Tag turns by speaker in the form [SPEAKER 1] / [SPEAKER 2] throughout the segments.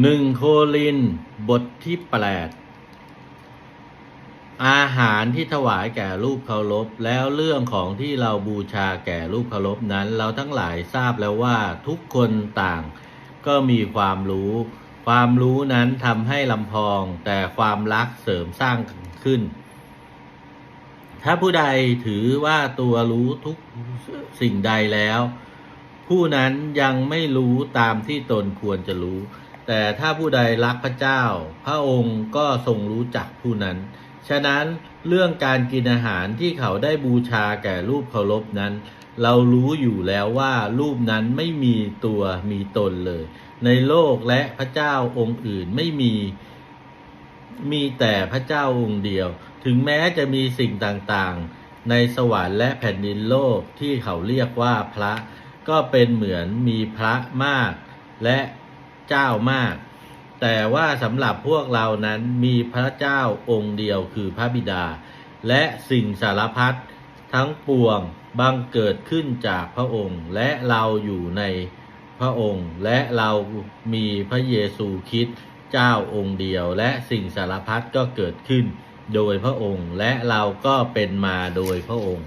[SPEAKER 1] หนึ่งโคลิน บทที่แปดอาหารที่ถวายแก่รูปเคารพ แล้วเรื่องของที่เราบูชาแก่รูปเคารพนั้น เราทั้งหลายทราบแล้วว่าทุกคนต่างก็มีความรู้ ความรู้นั้นทำให้ลำพอง แต่ความรักเสริมสร้างขึ้น ถ้าผู้ใดถือว่าตัวรู้ทุกสิ่งใดแล้ว ผู้นั้นยังไม่รู้ตามที่ตนควรจะรู้ แต่ถ้าผู้ใดรักพระเจ้า พระองค์ก็ทรงรู้จักผู้นั้น ฉะนั้นเรื่องการกินอาหารที่เขาได้บูชาแก่รูปเคารพนั้น เรารู้อยู่แล้วว่ารูปนั้นไม่มีตัวมีตนเลย ในโลกและพระเจ้าองค์อื่นไม่มีมีแต่พระเจ้าองค์เดียว ถึงแม้จะมีสิ่งต่างๆ ในสวรรค์และแผ่นดินโลกที่เขาเรียกว่าพระ ก็เป็นเหมือนมีพระมาก และ เจ้ามาก แต่ว่าสำหรับพวกเรานั้นมีพระเจ้าองค์เดียวคือพระบิดา และสิ่งสารพัดทั้งปวงบังเกิดขึ้นจากพระองค์ และเราอยู่ในพระองค์ และเรามีพระเยซูคริสต์เจ้าองค์เดียว และสิ่งสารพัดก็เกิดขึ้นโดยพระองค์และเราก็เป็นมาโดยพระองค์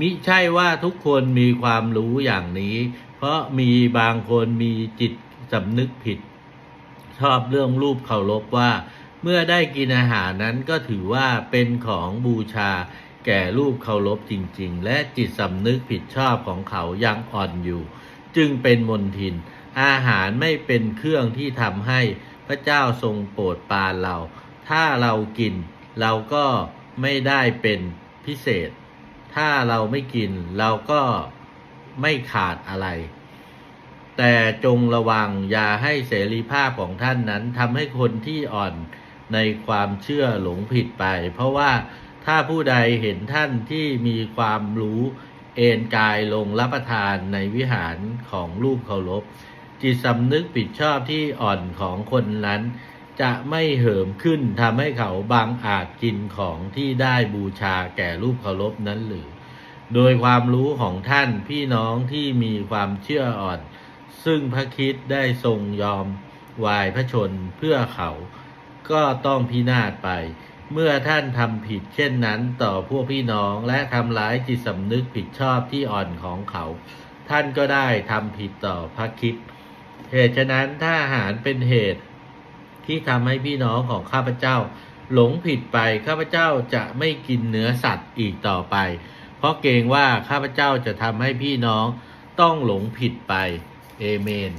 [SPEAKER 1] มิใช่ว่าทุกคนมีความรู้อย่างนี้ เพราะมีบางคนมีจิต สำนึกผิด ชอบเรื่องรูปเคารพว่า เมื่อได้กินอาหารนั้นก็ถือว่าเป็นของบูชาแก่รูปเคารพจริง ๆ และจิตสำนึกผิดชอบของเขายังอ่อนอยู่ จึงเป็นมนทิน อาหารไม่เป็นเครื่องที่ทำให้พระเจ้าทรงโปรดปรานเรา ถ้าเรากิน เราก็ไม่ได้เป็นพิเศษ ถ้าเราไม่กิน เราก็ไม่ขาดอะไร แต่จงระวังอย่าให้เสรีภาพของท่านนั้นทำให้คนที่อ่อนในความเชื่อหลงผิดไป เพราะว่าถ้าผู้ใดเห็นท่านที่มีความรู้เอนกายลงรับประทานในวิหารของรูปเคารพ จิตสำนึกผิดชอบที่อ่อนของคนนั้น จะไม่เหิมขึ้นทำให้เขาบางอาจกินของที่ได้บูชาแก่รูปเคารพนั้นหรือ โดยความรู้ของท่านพี่น้องที่มีความเชื่ออ่อน ซึ่งพระคิดได้ทรงยอมวายพระชนเพื่อเขาก็ต้องพินาศไป เมื่อท่านทำผิดเช่นนั้นต่อพวกพี่น้องและทำร้ายจิตสำนึกผิดชอบที่อ่อนของเขา ท่านก็ได้ทำผิดต่อพระคิดเหตุฉะนั้นถ้าอาหารเป็นเหตุที่ทำให้พี่น้องของข้าพเจ้า หลงผิดไปข้าพเจ้าจะไม่กินเนื้อสัตว์อีกต่อไป เพราะเกรงว่าข้าพเจ้าจะทำให้พี่น้องต้องหลงผิดไป Amen.